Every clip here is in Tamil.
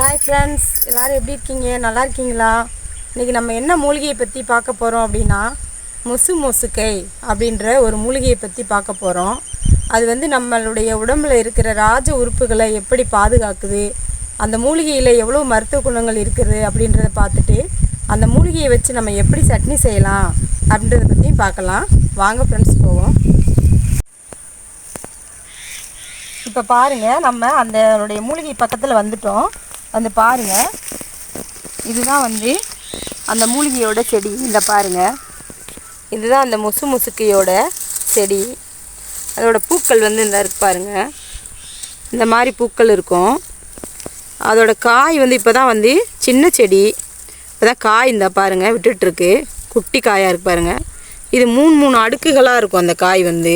ஹாய் ஃப்ரெண்ட்ஸ் எல்லோரும் எப்படி இருக்கீங்க? நல்லா இருக்கீங்களா? இன்றைக்கி நம்ம என்ன மூலிகையை பற்றி பார்க்க போகிறோம் அப்படின்னா மொசு மொசுக்கை அப்படின்ற ஒரு மூலிகையை பற்றி பார்க்க போகிறோம் அது வந்து நம்மளுடைய உடம்பில் இருக்கிற ராஜ உறுப்புகளை எப்படி பாதுகாக்குது அந்த மூலிகையில் எவ்வளோ மருத்துவ குணங்கள் இருக்குது அப்படின்றத பார்த்துட்டு அந்த மூலிகையை வச்சு நம்ம எப்படி சட்னி செய்யலாம் அப்படின்றத பற்றியும் பார்க்கலாம். வாங்க ஃப்ரெண்ட்ஸ் போவோம். இப்போ பாருங்கள் நம்ம அந்த மூலிகை பக்கத்தில் வந்துட்டோம். வந்து பாருங்கள் இதுதான் வந்து அந்த மூலிகையோட செடி. இந்த பாருங்கள் இதுதான் அந்த முசு முசுக்கையோட செடி. அதோடய பூக்கள் வந்து இந்த இருக்கு பாருங்கள் இந்த மாதிரி பூக்கள் இருக்கும். அதோட காய் வந்து இப்போ தான் வந்து சின்ன செடி. இப்போ தான் காய் இந்த பாருங்கள் விட்டுட்ருக்கு குட்டி காயாக இருக்கு பாருங்கள் இது மூணு மூணு அடுக்குகளாக இருக்கும் அந்த காய் வந்து.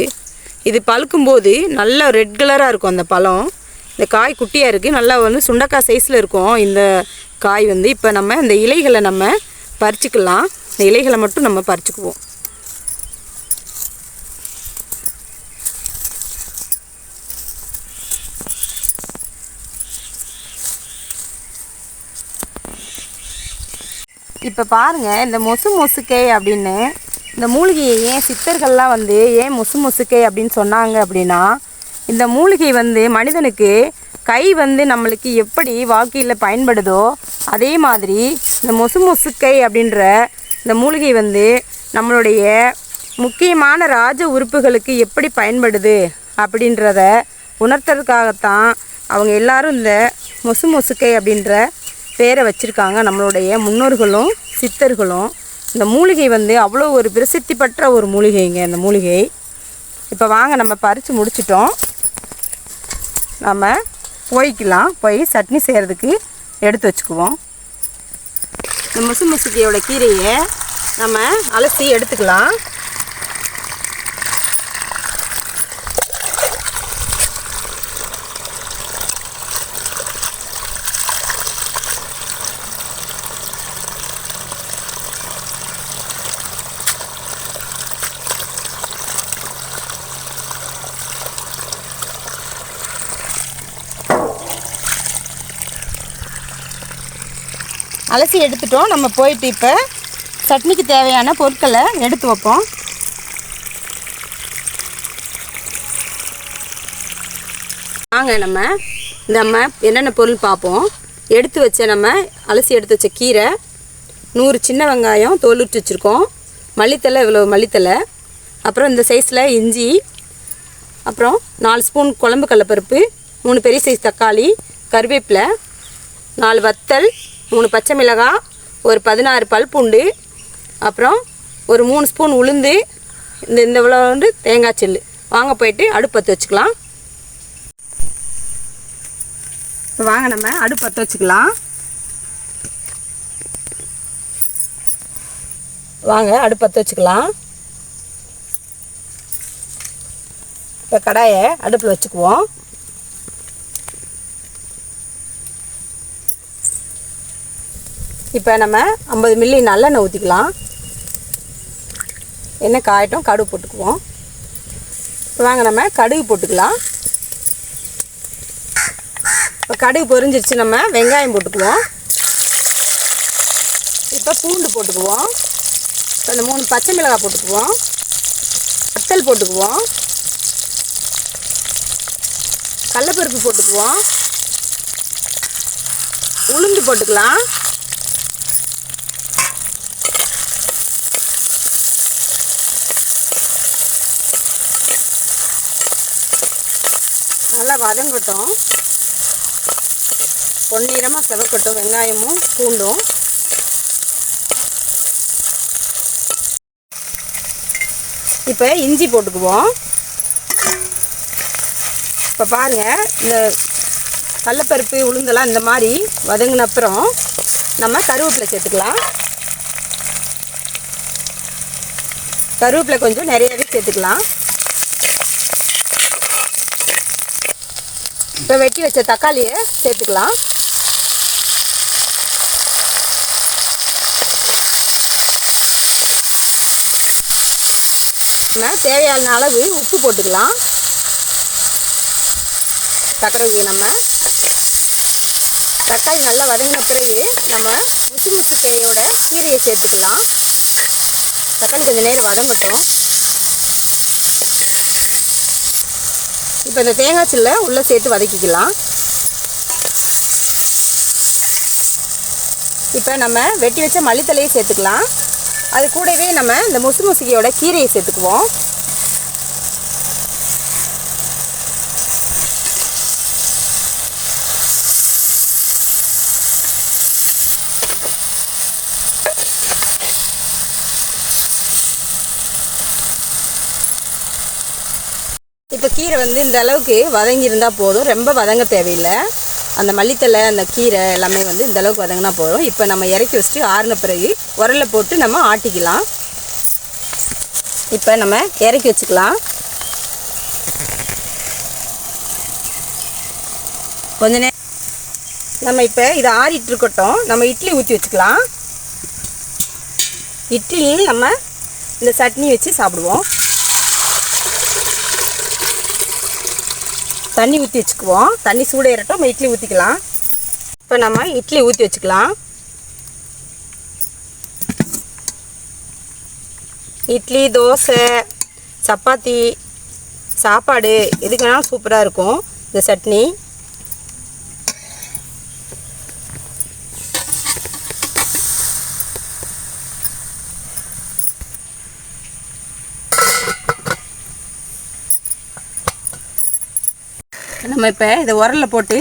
இது பழுக்கும்போது நல்ல ரெட் கலராக இருக்கும் அந்த பழம். இந்த காய் குட்டியாக இருக்குது நல்லா வந்து சுண்டக்காய் சைஸில் இருக்கும். இந்த காய் வந்து இப்போ நம்ம இந்த இலைகளை நம்ம பறிச்சுக்கலாம். இந்த இலைகளை மட்டும் நம்ம பறிச்சுக்குவோம். இப்போ பாருங்கள் இந்த மொசு மொசுக்கை அப்படின்னு இந்த மூலிகையை ஏன் சித்தர்கள்லாம் வந்து ஏன் மொசு மொசுக்கை அப்படின்னு சொன்னாங்க அப்படின்னா இந்த மூலிகை வந்து மனிதனுக்கு கை வந்து நம்மளுக்கு எப்படி வாழ்க்கையில் பயன்படுதோ அதே மாதிரி இந்த மொசு மொசுக்கை அப்படின்ற இந்த மூலிகை வந்து நம்மளுடைய முக்கியமான ராஜ உறுப்புகளுக்கு எப்படி பயன்படுது அப்படின்றத உணர்த்துறதுக்காகத்தான் அவங்க எல்லாரும் இந்த மொசு மொசுக்கை அப்படின்ற பேரை வச்சுருக்காங்க. நம்மளுடைய முன்னோர்களும் சித்தர்களும். இந்த மூலிகை வந்து அவ்வளோ ஒரு பிரசித்தி பெற்ற ஒரு மூலிகைங்க இந்த மூலிகை. இப்போ வாங்க நம்ம பறித்து முடிச்சிட்டோம். நம்ம போய்க்கலாம். போய் சட்னி செய்கிறதுக்கு எடுத்து வச்சுக்குவோம். இந்த முசு முசுக்கையோட கீரையை நம்ம அலசி எடுத்துக்கலாம். அலசி எடுத்துட்டோம். நம்ம போயிட்டு இப்போ சட்னிக்கு தேவையான பொருட்களை எடுத்து வைப்போம். வாங்க நம்ம நம்ம என்னென்ன பொருள் பார்ப்போம். எடுத்து வச்ச நம்ம அலசி எடுத்து வச்ச கீரை நூறு சின்ன வெங்காயம் தோலுட்டு வச்சுருக்கோம். மல்லித்தலை இவ்வளோ மல்லித்தலை அப்புறம் இந்த சைஸில் இஞ்சி அப்புறம் நாலு ஸ்பூன் குழம்பு கடலப்பருப்பு மூணு பெரிய சைஸ் தக்காளி கருவேப்பிலை நாலு வத்தல் மூணு பச்சை மிளகாய் ஒரு பதினாறு பல்பூண்டு அப்புறம் ஒரு மூணு ஸ்பூன் உளுந்து இந்த இந்த இவ்வளோ வந்து தேங்காய் சில்லு. வாங்க போயிட்டு அடுப்பு பற்ற வச்சுக்கலாம். வாங்க நம்ம அடுப்பு பற்ற வச்சுக்கலாம். வாங்க அடுப்பு பற்ற வச்சுக்கலாம். இப்போ கடாயை அடுப்பில் வச்சுக்குவோம். இப்போ நம்ம ஐம்பது மில்லி நல்லெண்ணெய் ஊற்றிக்கலாம் எண்ணெய் காயட்டும் கடுகு போட்டுக்குவோம். இப்போ வாங்க நம்ம கடுகு போட்டுக்கலாம். இப்போ கடுகு பொரிஞ்சிருச்சு நம்ம வெங்காயம் போட்டுக்குவோம். இப்போ பூண்டு போட்டுக்குவோம். இப்போ இந்த மூணு பச்சை மிளகாய் போட்டுக்குவோம். வத்தல் போட்டுக்குவோம். கடலப்பருப்பு போட்டுக்குவோம். உளுந்து போட்டுக்கலாம். நல்லா வதங்கட்டும். பொன்னிறமாக செவக்கட்டும் வெங்காயமும் பூண்டும். இப்போ இஞ்சி போட்டுக்குவோம். இப்போ பாருங்கள் இந்த கடலப்பருப்பு உளுந்தெல்லாம் இந்த மாதிரி வதங்கின அப்புறம் நம்ம கருவேப்பிலை சேர்த்துக்கலாம். கருவேப்பிலை கொஞ்சம் நிறையவே சேர்த்துக்கலாம். இப்போ வெட்டி வச்ச தக்காளியை சேர்த்துக்கலாம். நம்ம தேவையான அளவு உப்பு போட்டுக்கலாம். தக்கரவியை நம்ம. தக்காளி நல்லா வதங்கின பிறகு நம்ம முசு முசு பேயோட கீரையை சேர்த்துக்கலாம். தக்காளி கொஞ்சம் நேரம் வதங்கட்டும். இப்போ இந்த தேங்காய் சில்லை உள்ளே சேர்த்து வதக்கிக்கலாம். இப்போ நம்ம வெட்டி வச்ச மல்லித்தலையை சேர்த்துக்கலாம். அது கூடவே நம்ம இந்த முசு முசுகியோட கீரையை சேர்த்துக்குவோம். இப்போ கீரை வந்து இந்த அளவுக்கு வதங்கியிருந்தால் போதும். ரொம்ப வதங்க தேவையில்லை. அந்த மல்லித்தலை அந்த கீரை எல்லாமே வந்து இந்த அளவுக்கு வதங்கினா போதும். இப்போ நம்ம இறக்கி வச்சுட்டு ஆறின பிறகு உரலை போட்டு நம்ம ஆட்டிக்கலாம். இப்போ நம்ம இறக்கி வச்சுக்கலாம். கொஞ்ச நேரம் நம்ம இப்போ இதை ஆறிட்டு இருக்கட்டும். நம்ம இட்லி ஊற்றி வச்சுக்கலாம். இட்லியும் நம்ம இந்த சட்னி வச்சு சாப்பிடுவோம். தண்ணி ஊற்றி வச்சுக்குவோம். தண்ணி சூடேறட்டும் நம்ம இட்லி ஊற்றிக்கலாம் இப்போ நம்ம இட்லி ஊற்றி வச்சுக்கலாம். இட்லி தோசை சப்பாத்தி சாப்பாடு எதுக்குனாலும் சூப்பராக இருக்கும். இந்த சட்னி. நம்ம இப்போ இதை உரல்ல போட்டு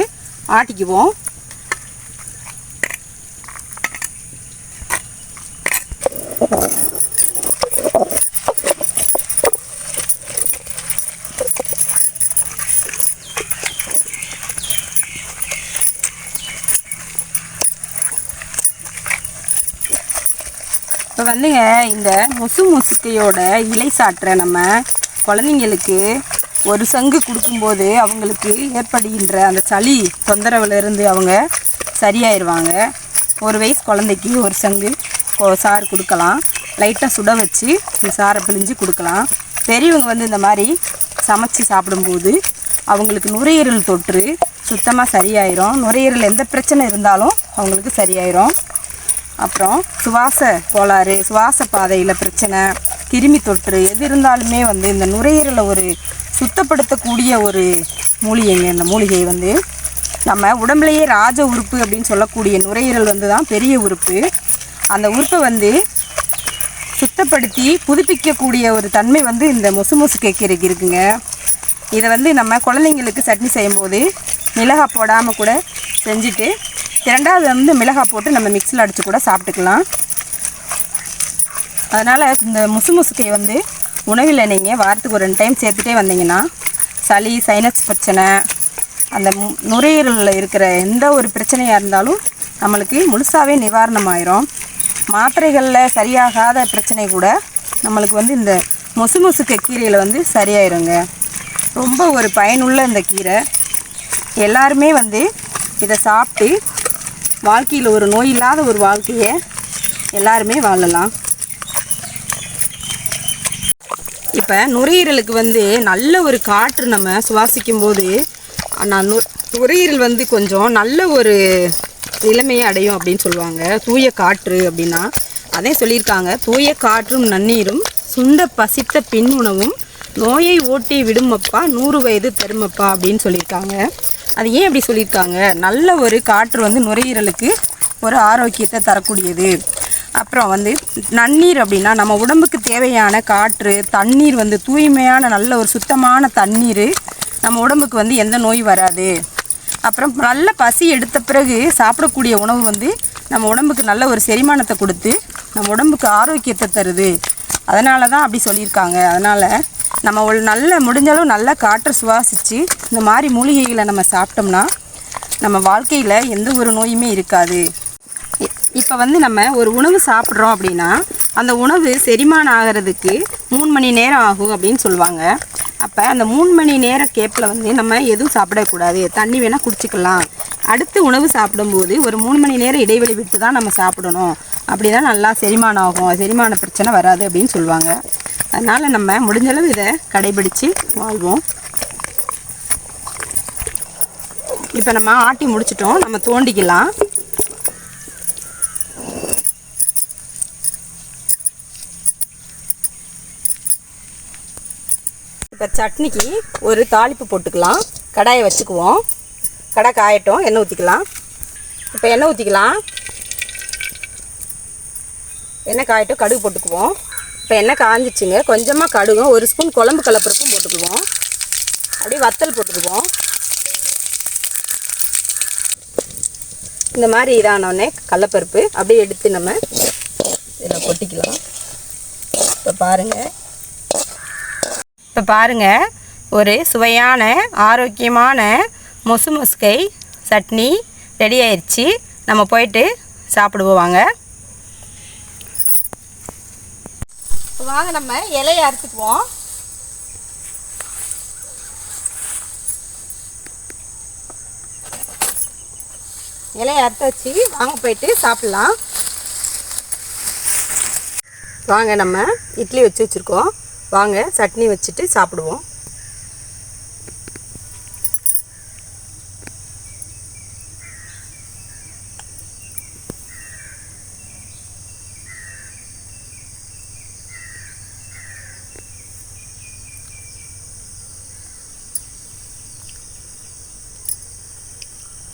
ஆட்டிக்குவோம். இப்போ வந்துங்க இந்த முசு முசுக்கையோட இலை சாற்றை நம்ம குழந்தைங்களுக்கு ஒரு சங்கு கொடுக்கும்போது அவங்களுக்கு ஏற்படுகின்ற அந்த சளி தொந்தரவுலேருந்து அவங்க சரியாயிருவாங்க. ஒரு வயசு குழந்தைக்கு ஒரு சங்கு கொ- சாறு கொடுக்கலாம். லைட்டாக சுட வச்சு இந்த சாறை பிழிஞ்சு கொடுக்கலாம். பெரியவங்க வந்து இந்த மாதிரி சமைச்சு சாப்பிடும்போது அவங்களுக்கு நுரையீரல் தொற்று சுத்தமாக சரியாயிரும். நுரையீரல் எந்த பிரச்சனை இருந்தாலும் அவங்களுக்கு சரியாயிரும். அப்புறம் சுவாச கோளாறு சுவாச பாதையில் பிரச்சனை கிருமி தொற்று எது இருந்தாலுமே வந்து இந்த நுரையீரலை ஒரு சுத்தப்படுத்தக்கூடிய ஒரு மூலிகைங்க இந்த மூலிகை வந்து நம்ம உடம்புலையே ராஜ உறுப்பு அப்படின்னு சொல்லக்கூடிய நுரையீரல் வந்து தான் பெரிய உறுப்பு. அந்த உறுப்பை வந்து சுத்தப்படுத்தி புதுப்பிக்கக்கூடிய ஒரு தன்மை வந்து இந்த மொசு முசு கேக்கீரைக்கு இருக்குங்க. இதை வந்து நம்ம குழந்தைங்களுக்கு சட்னி செய்யும்போது மிளகாய் போடாமல் கூட செஞ்சுட்டு இரண்டாவது வந்து மிளகாய் போட்டு நம்ம மிக்ஸில் அடித்து கூட சாப்பிட்டுக்கலாம். அதனால் இந்த முசு முசுக்கை வந்து உணவில் நீங்கள் வாரத்துக்கு ஒரு ரெண்டு டைம் சேர்த்துட்டே வந்தீங்கன்னா சளி சைனஸ் பிரச்சனை அந்த நுரையீரலில் இருக்கிற எந்த ஒரு பிரச்சனையாக இருந்தாலும் நம்மளுக்கு முழுசாகவே நிவாரணம் ஆயிரும் மாத்திரைகளில் சரியாகாத பிரச்சனை கூட நம்மளுக்கு வந்து இந்த மொசு மொசுக்க கீரையில் வந்து சரியாயிருங்க. ரொம்ப ஒரு பயனுள்ள இந்த கீரை. எல்லாருமே வந்து இதை சாப்பிட்டு வாழ்க்கையில் ஒரு நோய் இல்லாத ஒரு வாழ்க்கையை எல்லாருமே வாழலாம். இப்போ நுரையீரலுக்கு வந்து நல்ல ஒரு காற்று நம்ம சுவாசிக்கும் போது நான் நு நுரையீரல் வந்து கொஞ்சம் நல்ல ஒரு நிலைமையை அடையும் அப்படின்னு சொல்லுவாங்க. தூய காற்று அப்படின்னா அதே சொல்லியிருக்காங்க. தூய காற்றும் நன்னீரும் சுண்ட பசித்த பின் உணவும் நோயை ஓட்டி விடுமப்பா நூறு வயது தருமப்பா அப்படின்னு சொல்லியிருக்காங்க. அது ஏன் அப்படி சொல்லியிருக்காங்க? நல்ல ஒரு காற்று வந்து நுரையீரலுக்கு ஒரு ஆரோக்கியத்தை தரக்கூடியது. அப்புறம் வந்து நன்னீர் அப்படின்னா நம்ம உடம்புக்கு தேவையான காற்று தண்ணீர் வந்து தூய்மையான நல்ல ஒரு சுத்தமான தண்ணீர் நம்ம உடம்புக்கு வந்து எந்த நோய் வராது. அப்புறம் நல்ல பசி எடுத்த பிறகு சாப்பிடக்கூடிய உணவு வந்து நம்ம உடம்புக்கு நல்ல ஒரு செரிமானத்தை கொடுத்து நம்ம உடம்புக்கு ஆரோக்கியத்தை தருது. அதனால தான் அப்படி சொல்லியிருக்காங்க. அதனால் நம்ம ஒரு நல்ல முடிஞ்சளவு நல்ல காற்றை சுவாசித்து இந்த மாதிரி மூலிகைகளை நம்ம சாப்பிட்டோம்னா நம்ம வாழ்க்கையில் எந்த ஒரு நோயுமே இருக்காது. இப்போ வந்து நம்ம ஒரு உணவு சாப்பிட்றோம் அப்படின்னா அந்த உணவு செரிமானம் ஆகிறதுக்கு மூணு மணி நேரம் ஆகும் அப்படின்னு சொல்லுவாங்க. அப்போ அந்த மூணு மணி நேர கேப்பில் வந்து நம்ம எதுவும் சாப்பிடக்கூடாது. தண்ணி வேணால் குடிச்சிக்கலாம். அடுத்து உணவு சாப்பிடும்போது ஒரு மூணு மணி நேரம் இடைவெளி விட்டு தான் நம்ம சாப்பிடணும். அப்படி தான் நல்லா செரிமானம் ஆகும். செரிமான பிரச்சனை வராது அப்படின்னு சொல்லுவாங்க. அதனால் நம்ம முடிஞ்சளவு இதை கடைபிடித்து வாழ்வோம். இப்போ நம்ம ஆட்டி முடிச்சிட்டோம். நம்ம தோண்டிக்கலாம். இப்போ சட்னிக்கு ஒரு தாளிப்பு போட்டுக்கலாம். கடாயை வச்சுக்குவோம். கடை காயட்டும் எண்ணெய் ஊற்றிக்கலாம் இப்போ எண்ணெய் ஊற்றிக்கலாம் எண்ணெய் காயட்டும் கடுகு போட்டுக்குவோம். இப்போ எண்ணெய் காஞ்சிச்சுங்க. கொஞ்சமாக கடுகும். ஒரு ஸ்பூன் குழம்பு கலப்பருப்பும் போட்டுக்குவோம். அப்படியே வத்தல் போட்டுக்குவோம். இந்த மாதிரி இதானோடனே கடலப்பருப்பு அப்படியே எடுத்து நம்ம இதில் கொட்டிக்கலாம். இப்போ பாருங்கள் இப்போ பாருங்கள் ஒரு சுவையான ஆரோக்கியமான மொசு மொசுக்கை சட்னி ரெடி ஆயிடுச்சு நம்ம போயிட்டு சாப்பிடுவோம் வாங்க. வாங்க நம்ம இலையை அறுத்துக்குவோம். இலையை அறுத்து வச்சு வாங்க போயிட்டு சாப்பிட்லாம். வாங்க நம்ம இட்லி வச்சு வச்சுருக்கோம். வாங்க சட்னி வச்சுட்டு சாப்பிடுவோம்.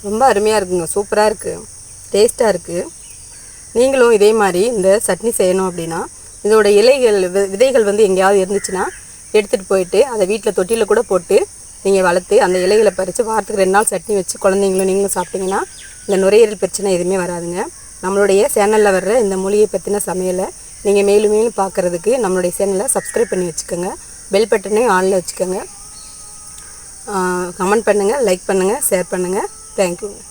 ரொம்ப அருமையாக இருக்குங்க. சூப்பராக இருக்குது டேஸ்ட்டாக இருக்குது நீங்களும் இதே மாதிரி இந்த சட்னி செய்யணும் அப்படின்னா இதோட இலைகள் விதைகள் வந்து எங்கேயாவது இருந்துச்சுன்னா எடுத்துகிட்டு போயிட்டு அதை வீட்டில் தொட்டியில் கூட போட்டு நீங்கள் வளர்த்து அந்த இலைகளை பறித்து வாரத்துக்கு ரெண்டு நாள் சட்னி வச்சு குழந்தைங்களும் நீங்களும் சாப்பிட்டீங்கன்னா இந்த நுரையீரல் பிரச்சனை எதுவுமே வராதுங்க. நம்மளுடைய சேனலில் வர்ற இந்த மொழியை பற்றின சமையலை நீங்கள் மேலும் மேலும் பார்க்குறதுக்கு நம்மளுடைய சேனலை சப்ஸ்கிரைப் பண்ணி வச்சுக்கோங்க. பெல் பட்டனையும் ஆனில் வச்சுக்கோங்க. கமெண்ட் பண்ணுங்கள் லைக் பண்ணுங்கள் ஷேர் பண்ணுங்கள் தேங்க்யூங்க